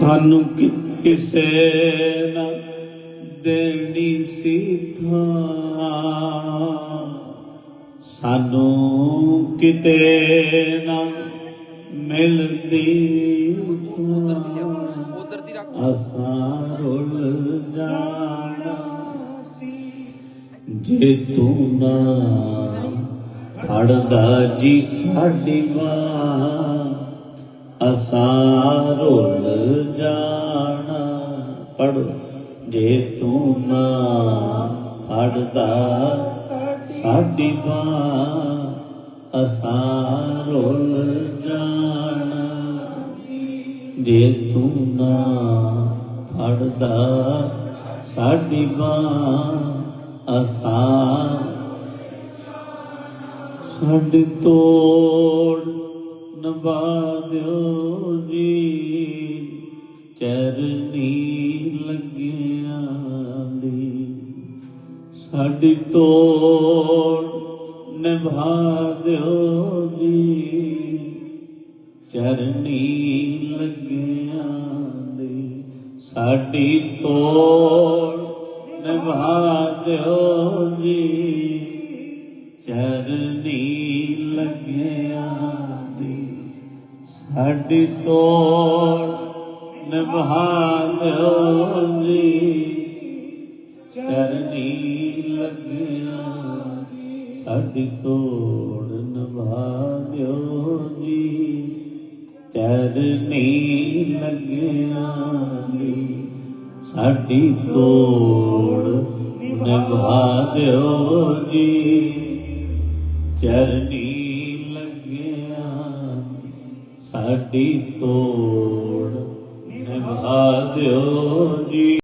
ਸਾਨੂੰ ਕਿਸੇ ਨਾ ਦੇਣੀ ਸੀ ਥਾਂ। ਸਾਨੂੰ ਕਿਤੇ ਨਾ ਮਿਲਦੀ ਥਾਂ। ਉਧਰ ਅਸਾਂ ਰੁੱਲ ਜਾਣਾ ਜੇ ਤੂੰ ਨਾ ਫੜਦਾ ਜੀ ਸਾਡੀ ਵਾਹ। ਅਸਾਂ ਰੁੱਲ ਜਾਣਾ। ਪੜ ਜੇ ਤੂੰ ਨਾ ਫੜਦਾ, ਸਾਡੀ ਬਾਹ ਅਸਾਂ ਰੁੱਲ ਜਾਣਾ। ਜੇ ਤੂੰ ਨਾ ਫੜਦਾ, ਸਾਡੀ ਬਾਹ ਅਸਾਂ ਸਾਡੇ ਤੋੜ ਨਭਾ ਦਿਓ ਜੀ, ਚਰਨੀ ਲੱਗਿਆ ਦੀ। ਸਾਡੀ ਤੋੜ ਨਿਭਾ ਦਿਓ ਜੀ, ਚਰਨੀ ਲੱਗਿਆ ਦੀ। ਸਾਡੀ ਤੋੜ ਨਿਭਾ ਦਿਓ ਜੀ, ਚਰਨੀ ਲੱਗਿਆ ਸਾਡੀ ਤੋੜ ਨਿਭਾ ਦਿਓ ਜੀ। ਚਰਨੀ ਲੱਗਿਆ। ਸਾਡੀ ਤੋੜ ਨਿਭਾ ਦਿਓ ਜੀ। ਚਰਨੀ ਲੱਗਿਆ ਦੀ ਸਾਡੀ ਤੋੜ ਨਿਭਾ ਦਿਓ ਜੀ। ਚਰਨੀ ਸਾਡੀ ਤੋੜ ਨਿਭਾ ਦਿਓ ਜੀ